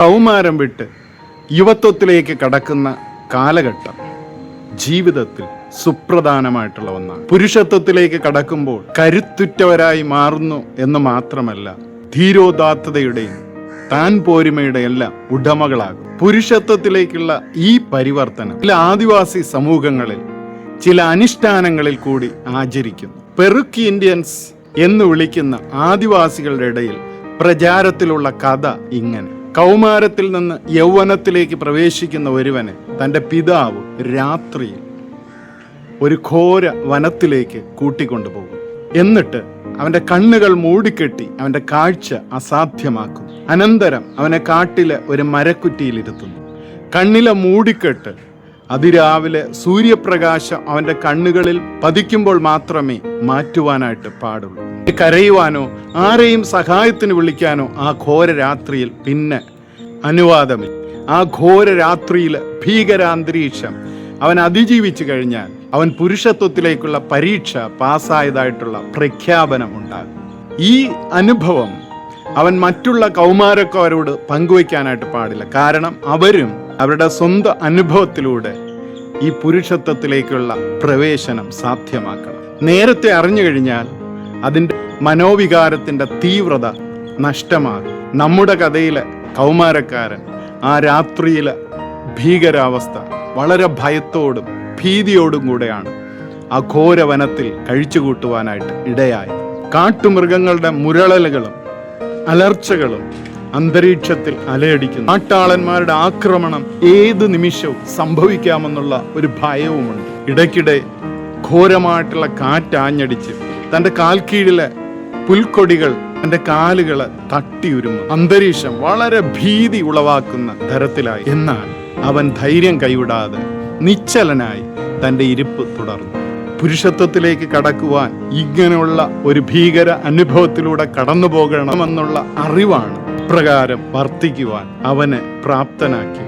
കൗമാരം വിട്ട് യുവത്വത്തിലേക്ക് കടക്കുന്ന കാലഘട്ടം ജീവിതത്തിൽ സുപ്രധാനമായിട്ടുള്ള ഒന്നാണ്. പുരുഷത്വത്തിലേക്ക് കടക്കുമ്പോൾ കരുത്തുറ്റവരായി മാറുന്നു എന്ന് മാത്രമല്ല ധീരോദാത്തതയുടെയും താൻ പോരിമയുടെ എല്ലാം ഉടമകളാകും. പുരുഷത്വത്തിലേക്കുള്ള ഈ പരിവർത്തനം ചില ആദിവാസി സമൂഹങ്ങളിൽ ചില അനുഷ്ഠാനങ്ങളിൽ കൂടി ആചരിക്കുന്നു. പെറുക്കി ഇന്ത്യൻസ് എന്ന് വിളിക്കുന്ന ആദിവാസികളുടെ ഇടയിൽ പ്രചാരത്തിലുള്ള കഥ ഇങ്ങനെ. കൗമാരത്തിൽ നിന്ന് യൗവനത്തിലേക്ക് പ്രവേശിക്കുന്ന ഒരുവനെ തന്റെ പിതാവ് രാത്രിയിൽ ഒരു ഘോര വനത്തിലേക്ക് കൂട്ടിക്കൊണ്ടുപോകും. എന്നിട്ട് അവന്റെ കണ്ണുകൾ മൂടിക്കെട്ടി അവന്റെ കാഴ്ച അസാധ്യമാക്കും. അനന്തരം അവനെ കാട്ടിലെ ഒരു മരക്കുറ്റിയിലിരുത്തുന്നു. കണ്ണിലെ മൂടിക്കെട്ട് അതിരാവിലെ സൂര്യപ്രകാശം അവന്റെ കണ്ണുകളിൽ പതിക്കുമ്പോൾ മാത്രമേ മാറ്റുവാനായിട്ട് പാടുള്ളൂ. കരയുവാനോ ആരെയും സഹായത്തിന് വിളിക്കാനോ ആ ഘോര രാത്രിയിൽ പിന്നെ അനുവാദമില്ല. ആ ഘോര രാത്രിയിലെ ഭീകരാന്തരീക്ഷം അവൻ അതിജീവിച്ചു കഴിഞ്ഞാൽ അവൻ പുരുഷത്വത്തിലേക്കുള്ള പരീക്ഷ പാസ്സായതായിട്ടുള്ള പ്രഖ്യാപനം ഉണ്ടാകും. ഈ അനുഭവം അവൻ മറ്റുള്ള കൗമാരക്കാരോട് പങ്കുവയ്ക്കാനായിട്ട് പാടില്ല. കാരണം അവരും അവരുടെ സ്വന്തം അനുഭവത്തിലൂടെ ഈ പുരുഷത്വത്തിലേക്കുള്ള പ്രവേശനം സാധ്യമാക്കണം. നേരത്തെ അറിഞ്ഞു കഴിഞ്ഞാൽ അതിന്റെ മനോവികാരത്തിന്റെ തീവ്രത നഷ്ടമാകും. നമ്മുടെ കഥയിലെ കൗമാരക്കാരൻ ആ രാത്രിയിലെ ഭീകരാവസ്ഥ വളരെ ഭയത്തോടും ഭീതിയോടും കൂടെയാണ് ആ ഘോരവനത്തിൽ കഴിച്ചുകൂട്ടുവാനായിട്ട് ഇടയായത്. കാട്ടുമൃഗങ്ങളുടെ മുരളലുകളും അലർച്ചകളും അന്തരീക്ഷത്തിൽ അലയടിക്കുന്നു. ആട്ടാളന്മാരുടെ ആക്രമണം ഏത് നിമിഷവും സംഭവിക്കാമെന്നുള്ള ഒരു ഭയവുമുണ്ട്. ഇടയ്ക്കിടെ ഘോരമായിട്ടുള്ള കാറ്റ് ആഞ്ഞടിച്ച് തന്റെ കാൽക്കീഴിലെ പുൽക്കൊടികൾ തന്റെ കാലുകളെ തട്ടിയുരുമു. അന്തരീക്ഷം വളരെ ഭീതി ഉളവാക്കുന്ന തരത്തിലായി. എന്നാൽ അവൻ ധൈര്യം കൈവിടാതെ നിശ്ചലനായി തന്റെ ഇരിപ്പ് തുടർന്നു. പുരുഷത്വത്തിലേക്ക് കടക്കുവാൻ ഇങ്ങനെയുള്ള ഒരു ഭീകര അനുഭവത്തിലൂടെ കടന്നു പോകണമെന്നുള്ള അറിവാണ് പ്രകാരം വർത്തിക്കുവാൻ അവനെ പ്രാപ്തനാക്കി.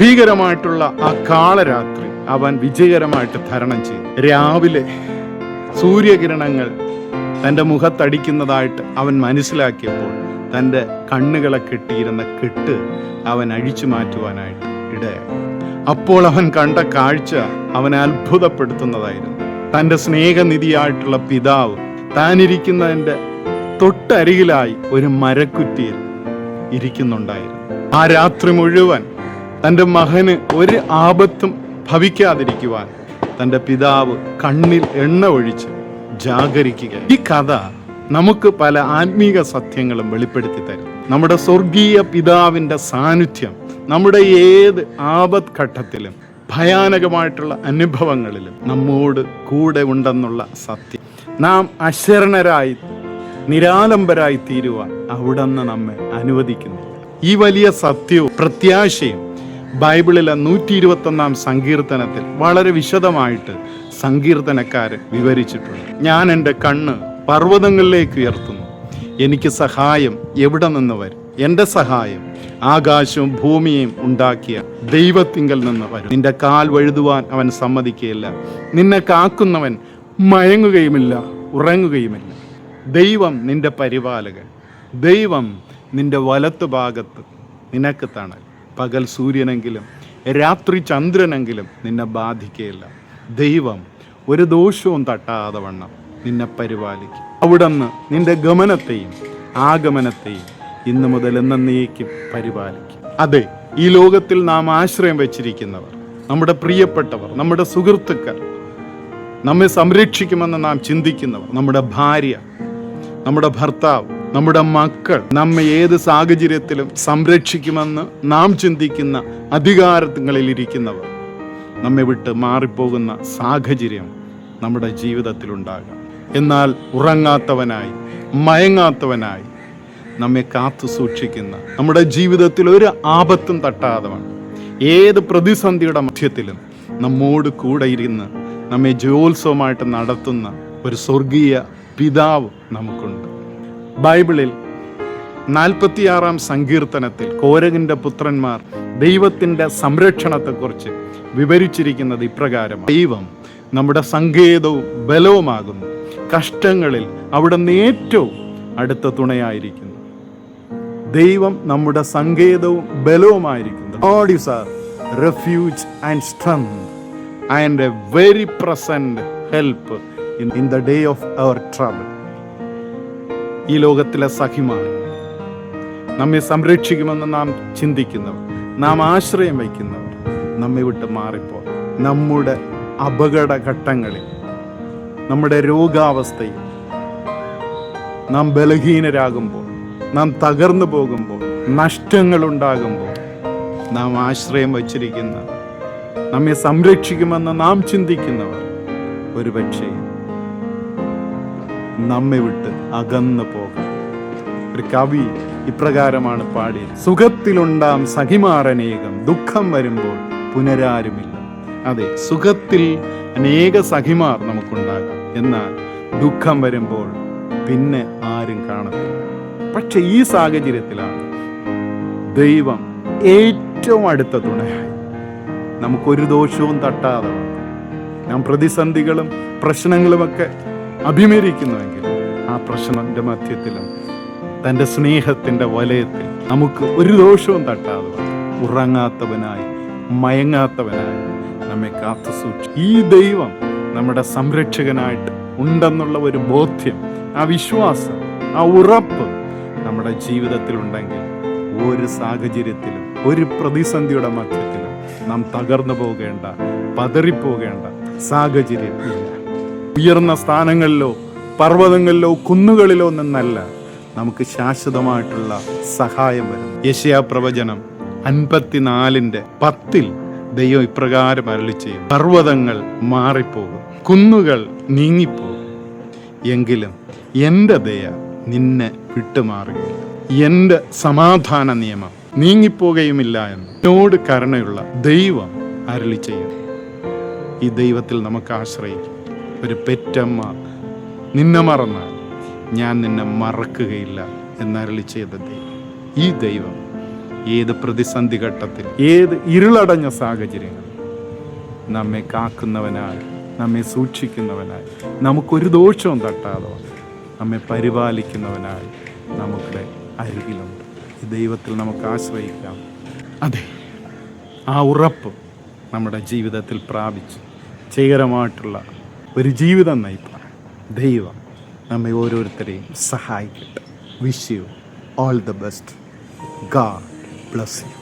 ഭീകരമായിട്ടുള്ള ആ കാളരാത്രി അവൻ വിജയകരമായിട്ട് തരണം ചെയ്തു. രാവിലെ സൂര്യകിരണങ്ങൾ തന്റെ മുഖത്തടിക്കുന്നതായിട്ട് അവൻ മനസ്സിലാക്കിയപ്പോൾ തന്റെ കണ്ണുകളെ കെട്ടിയിരുന്ന കെട്ട് അവൻ അഴിച്ചു മാറ്റുവാനായിട്ട് ഇടയായി. അപ്പോൾ അവൻ കണ്ട കാഴ്ച അവനെ അത്ഭുതപ്പെടുത്തുന്നതായിരുന്നു. തന്റെ സ്നേഹനിധിയായിട്ടുള്ള പിതാവ് താനിരിക്കുന്നതിന്റെ തൊട്ടരികിലായി ഒരു മരക്കുറ്റിയിൽ ഇരിക്കുന്നുണ്ടായിരുന്നു. ആ രാത്രി മുഴുവൻ തന്റെ മകന് ഒരു ആപത്തും ഭവിക്കാതിരിക്കുവാൻ തന്റെ പിതാവ് കണ്ണിൽ എണ്ണ ഒഴിച്ച് ജാഗരിക്കുക ഈ കഥ നമുക്ക് പല ആത്മീക സത്യങ്ങളും വെളിപ്പെടുത്തി തരും. നമ്മുടെ സ്വർഗീയ പിതാവിന്റെ സാന്നിധ്യം നമ്മുടെ ഏത് ആപത് ഘട്ടത്തിലും ഭയാനകമായിട്ടുള്ള അനുഭവങ്ങളിലും നമ്മോട് കൂടെ ഉണ്ടെന്നുള്ള സത്യം. നാം അശരണരായി നിരാലംബരായി തീരുവാൻ അവിടുന്ന് നമ്മെ അനുവദിക്കുന്നു. ഈ വലിയ സത്യവും പ്രത്യാശയും ബൈബിളിലെ നൂറ്റി ഇരുപത്തൊന്നാം സങ്കീർത്തനത്തിൽ വളരെ വിശദമായിട്ട് സങ്കീർത്തനക്കാരെ വിവരിച്ചിട്ടുണ്ട്. ഞാൻ എന്റെ കണ്ണ് പർവതങ്ങളിലേക്ക് ഉയർത്തുന്നു. എനിക്ക് സഹായം എവിടെ നിന്ന് വരും? എന്റെ സഹായം ആകാശവും ഭൂമിയും ഉണ്ടാക്കിയ ദൈവത്തിങ്കൽ നിന്ന് വരും. നിന്റെ കാൽ വഴുതുവാൻ അവൻ സമ്മതിക്കുകയില്ല. നിന്നെ കാക്കുന്നവൻ മയങ്ങുകയുമില്ല ഉറങ്ങുകയുമില്ല. ദൈവം നിന്റെ പരിപാലകൻ. ദൈവം നിന്റെ വലത്ത് ഭാഗത്ത് നിനക്ക് തണൽ. പകൽ സൂര്യനെങ്കിലും രാത്രി ചന്ദ്രനെങ്കിലും നിന്നെ ബാധിക്കുകയില്ല. ദൈവം ഒരു ദോഷവും തട്ടാതെ വണ്ണം നിന്നെ പരിപാലിക്കും. അവിടുന്ന് നിന്റെ ഗമനത്തെയും ആഗമനത്തെയും ഇന്നു മുതൽ എന്നേക്കും പരിപാലിക്കും. അതെ ഈ ലോകത്തിൽ നാം ആശ്രയം വെച്ചിരിക്കുന്നവർ നമ്മുടെ പ്രിയപ്പെട്ടവർ നമ്മുടെ സുഹൃത്തുക്കൾ നമ്മെ സംരക്ഷിക്കുമെന്ന് നാം ചിന്തിക്കുന്നവർ നമ്മുടെ ഭാര്യ നമ്മുടെ ഭർത്താവ് നമ്മുടെ മക്കൾ നമ്മെ ഏത് സാഹചര്യത്തിലും സംരക്ഷിക്കുമെന്ന് നാം ചിന്തിക്കുന്ന അധികാരങ്ങളിൽ ഇരിക്കുന്നവർ നമ്മെ വിട്ട് മാറിപ്പോകുന്ന സാഹചര്യം നമ്മുടെ ജീവിതത്തിലുണ്ടാകാം. എന്നാൽ ഉറങ്ങാത്തവനായി മയങ്ങാത്തവനായി നമ്മെ കാത്തു സൂക്ഷിക്കുന്ന നമ്മുടെ ജീവിതത്തിൽ ഒരു ആപത്തും തട്ടാതെ വേണം ഏത് പ്രതിസന്ധിയുടെ മധ്യത്തിലും നമ്മോട് കൂടെ ഇരുന്ന് നമ്മെ ജയോത്സവമായിട്ട് നടത്തുന്ന ഒരു സ്വർഗീയ പിതാവ് നമുക്കുണ്ട്. ബൈബിളിൽ നാൽപ്പത്തിയാറാം സങ്കീർത്തനത്തിൽ കോരകിന്റെ പുത്രന്മാർ ദൈവത്തിന്റെ സംരക്ഷണത്തെക്കുറിച്ച് വിവരിച്ചിരിക്കുന്നത് ഇപ്രകാരം ദൈവം നമ്മുടെ സങ്കേതവും ബലവുമാകുന്നു. കഷ്ടങ്ങളിൽ അവിടെ ഏറ്റവും അടുത്ത തുണയായിരിക്കുന്നു. ദൈവം നമ്മുടെ സങ്കേതവും ബലവുമായിരിക്കുന്നു. God is our refuge and strength and a very present help in the day of our travel ഈ ലോകത്തിലെ സഖിമാർ നമ്മെ സംരക്ഷിക്കുമെന്ന് നാം ചിന്തിക്കുന്നവർ നാം ആശ്രയം വയ്ക്കുന്നവർ നമ്മെ വിട്ട് മാറിപ്പോ നമ്മുടെ അപകട ഘട്ടങ്ങളിൽ നമ്മുടെ രോഗാവസ്ഥയിൽ നാം ബലഹീനരാകുമ്പോൾ നാം തകർന്നു പോകുമ്പോൾ നഷ്ടങ്ങൾ ഉണ്ടാകുമ്പോൾ നാം ആശ്രയം വച്ചിരിക്കുന്ന നമ്മെ സംരക്ഷിക്കുമെന്ന് നാം ചിന്തിക്കുന്നവർ ഒരുപക്ഷേ നമ്മെ വിട്ട് അകന്നു പോകും. ഒരു കവി ഇപ്രകാരമാണ് പാടിയത്. സുഖത്തിലുണ്ടാം സഖിമാരനേകം ദുഃഖം വരുമ്പോൾ പുനരാരുമില്ല. അതെ സുഖത്തിൽ അനേക സഖിമാർ നമുക്കുണ്ടാകാം. എന്നാൽ ദുഃഖം വരുമ്പോൾ പിന്നെ ആരും കാണത്തില്ല. പക്ഷെ ഈ സാഹചര്യത്തിലാണ് ദൈവം ഏറ്റവും അടുത്ത തുണയായി. നമുക്കൊരു ദോഷവും തട്ടാതെ നാം പ്രതിസന്ധികളും പ്രശ്നങ്ങളുമൊക്കെ അഭിമുഖീകരിക്കുന്നുവെങ്കിൽ ആ പ്രശ്നത്തിന്റെ മധ്യത്തിലും തന്റെ സ്നേഹത്തിന്റെ വലയത്തിൽ നമുക്ക് ഒരു ദോഷവും തട്ടാതെ ഉറങ്ങാത്തവനായി മയങ്ങാത്തവനായി നമ്മെ കാത്തു സൂക്ഷിക്കും ഈ ദൈവം നമ്മുടെ സംരക്ഷകനായിട്ട് ഉണ്ടെന്നുള്ള ഒരു ബോധ്യം ആ വിശ്വാസം ആ ഉറപ്പ് നമ്മുടെ ജീവിതത്തിൽ ഉണ്ടെങ്കിൽ ഒരു സാഹചര്യത്തിലും ഒരു പ്രതിസന്ധിയുടെ മധ്യത്തിലും നാം തകർന്നു പോകേണ്ട പതറിപ്പോകേണ്ട സാഹചര്യം ഇല്ല. ഉയർന്ന സ്ഥാനങ്ങളിലോ പർവതങ്ങളിലോ കുന്നുകളിലോ നിന്നല്ല നമുക്ക് ശാശ്വതമായിട്ടുള്ള സഹായം വരും യശയാ പ്രവചനം അൻപത്തിനാലിന്റെ പത്തിൽ ദൈവം ഇപ്രകാരം അരളി ചെയ്യും. പർവതങ്ങൾ മാറിപ്പോകും കുന്നുകൾ നീങ്ങിപ്പോകും. എങ്കിലും എന്റെ ദയ നിന്നെ വിട്ടുമാറുകയില്ല. എന്റെ സമാധാന നിയമം നീങ്ങിപ്പോകുകയുമില്ല എന്ന് എന്നോട് കരുണയുള്ള ദൈവം അരളി ചെയ്യും. ഈ ദൈവത്തിൽ നമുക്ക് ആശ്രയിക്കും. ഒരു പെറ്റമ്മ. നിന്നെ മറന്നാൽ ഞാൻ നിന്നെ മറക്കുകയില്ല എന്നരളി ചെയ്ത ദൈവം. ഈ ദൈവം ഏത് പ്രതിസന്ധി ഘട്ടത്തിൽ ഏത് ഇരുളടഞ്ഞ സാഹചര്യങ്ങൾ നമ്മെ കാക്കുന്നവനായി നമ്മെ സൂക്ഷിക്കുന്നവനായി നമുക്കൊരു ദോഷവും തട്ടാതെ നമ്മെ പരിപാലിക്കുന്നവനായി നമ്മുടെ അരികിലുണ്ട്. ഈ ദൈവത്തിൽ നമുക്ക് ആശ്രയിക്കാം. അതെ ആ ഉറപ്പ് നമ്മുടെ ജീവിതത്തിൽ പ്രാപിച്ച് ജയകരമായിട്ടുള്ള ഒരു ജീവിതം നയിപ്പാൻ. ദൈവം നമ്മെ ഓരോരുത്തരെയും സഹായിക്കട്ടെ. Wish you all the best God bless you